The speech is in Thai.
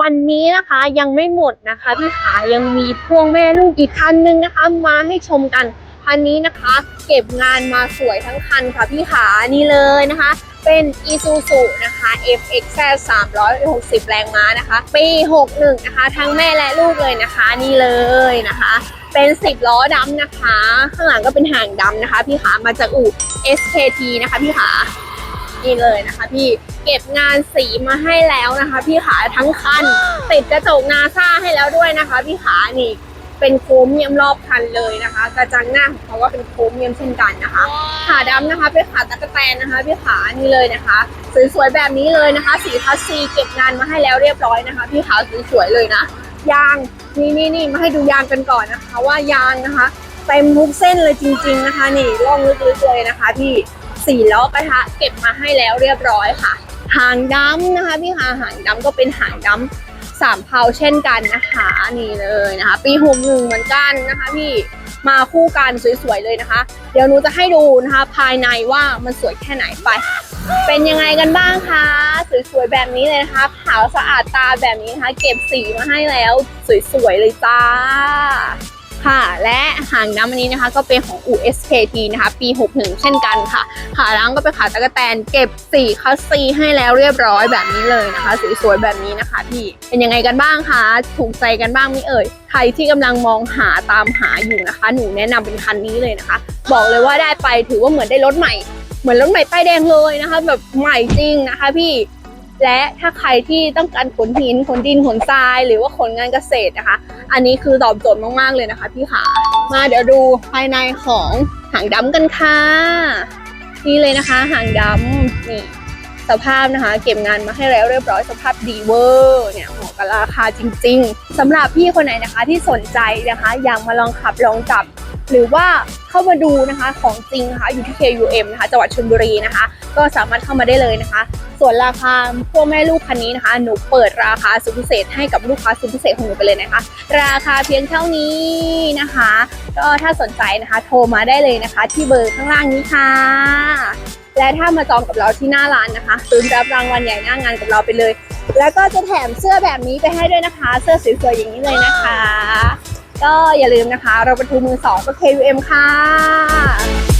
วันนี้นะคะยังไม่หมดนะคะพี่ขายังมีพวงแม่ลูกอีกคันนึงนะคะ มาให้ชมกันคันนี้นะคะ เก็บงานมาสวยทั้งคันค่ะพี่ขานี่เลยนะคะ เป็น Isuzu นะคะ FX 360 แรงม้านะคะ ปี 61 นะคะ ทั้งแม่และลูกเลยนะคะนี่เลยนะคะ เป็น 10 ล้อดำนะคะ ข้างหลังก็เป็นหางดำนะคะ พี่ขามาจากอู่ SKT นะคะพี่ขา นี่เลยนะคะ พี่เก็บงานสีมาให้แล้วนะคะ พี่ขาทั้งคัน ติดกระจกนาซาให้แล้วด้วยนะคะ พี่ขานี่เป็นโครเมียมรอบคันเลยนะคะ กระจังหน้าของเขาก็เป็นโครเมียมเช่นกันนะคะ ขาดำนะคะเป็นขาตะกแตนนะคะพี่ขานี่เลยนะคะสวยๆแบบนี้เลยนะคะ สีคัสซีเก็บงานมาให้แล้วเรียบร้อยนะคะ พี่ขาสวยๆเลยนะยางนี่นี่นี่มาให้ดูยางกันก่อนนะคะ ว่ายางนะคะเต็มทุกเส้นเลยจริง ๆนะคะ นี่ร่องลึกๆเลยนะคะพี่ สี่ล้อกระทะเก็บมาให้แล้วเรียบร้อยค่ะ หางดำนะคะพี่ขาหางดำก็เป็นหางดำสามเพาเช่นกันนะคะนี่เลยนะคะ ปีหกหนึ่งเหมือนกันนะคะพี่มาคู่กันสวยๆเลยนะคะ เดี๋ยวหนูจะให้ดูนะคะ ภายในว่ามันสวยแค่ไหนไป เป็นยังไงกันบ้างคะสวยๆแบบนี้เลยนะคะขาวสะอาดตาแบบนี้นะคะ เก็บสีมาให้แล้วสวยๆเลยจ้า ค่ะ และหางน้ำอันนี้นะคะ ก็เป็นของ USKT นะคะ ปี 61 เช่นกันค่ะ ขาล้างก็เป็นขาตะกแตนเก็บสีคัสซีให้แล้วเรียบร้อยแบบนี้เลยนะคะสวยๆแบบนี้นะคะพี่เป็นยังไงกันบ้างคะถูกใจกันบ้างไหมเอ่ยใครที่กำลังมองหาตามหาอยู่นะคะ หนูแนะนำเป็นคันนี้เลยนะคะ บอกเลยว่าได้ไปถือว่าเหมือนได้รถใหม่ เหมือนรถใหม่ป้ายแดงเลยนะคะ แบบใหม่จริงนะคะ พี่ และถ้าใครที่ต้องการขนหินขนดินขนทราย หรือว่าขนงานเกษตรนะคะ อันนี้คือตอบโจทย์มากๆเลยนะคะพี่ขามาเดี๋ยวดูภายในของหางดำกันค่ะนี่เลยนะคะ หางดำนี่สภาพนะคะ เก็บงานมาให้แล้วเรียบร้อยสภาพดีเวอร์เนี่ยเหมาะกับราคาจริง ๆสำหรับพี่คนไหนนะคะที่สนใจนะคะ อยากมาลองขับลองจับ หรือว่า เข้ามาดูนะคะของจริงนะคะอยู่ที่ KUM นะคะจังหวัดชลบุรีนะคะ ก็สามารถเข้ามาได้เลยนะคะ ส่วนราคาพวกแม่ลูกคันนี้นะคะ หนูเปิดราคาสุดพิเศษให้กับลูกค้าสุดพิเศษของหนูไปเลยนะคะ ราคาเพียงเท่านี้นะคะ ก็ถ้าสนใจนะคะโทรมาได้เลยนะคะ ที่เบอร์ข้างล่างนี้ค่ะและถ้ามาจองกับเราที่หน้าร้านนะคะลุ้นรับรางวัลใหญ่หน้างานกับเราไปเลย แล้วก็จะแถมเสื้อแบบนี้ไปให้ด้วยนะคะ เสื้อสวยๆอย่างนี้เลยนะคะ ก็อย่าลืมนะคะ เราประตูมือสองก็ KUM ค่ะ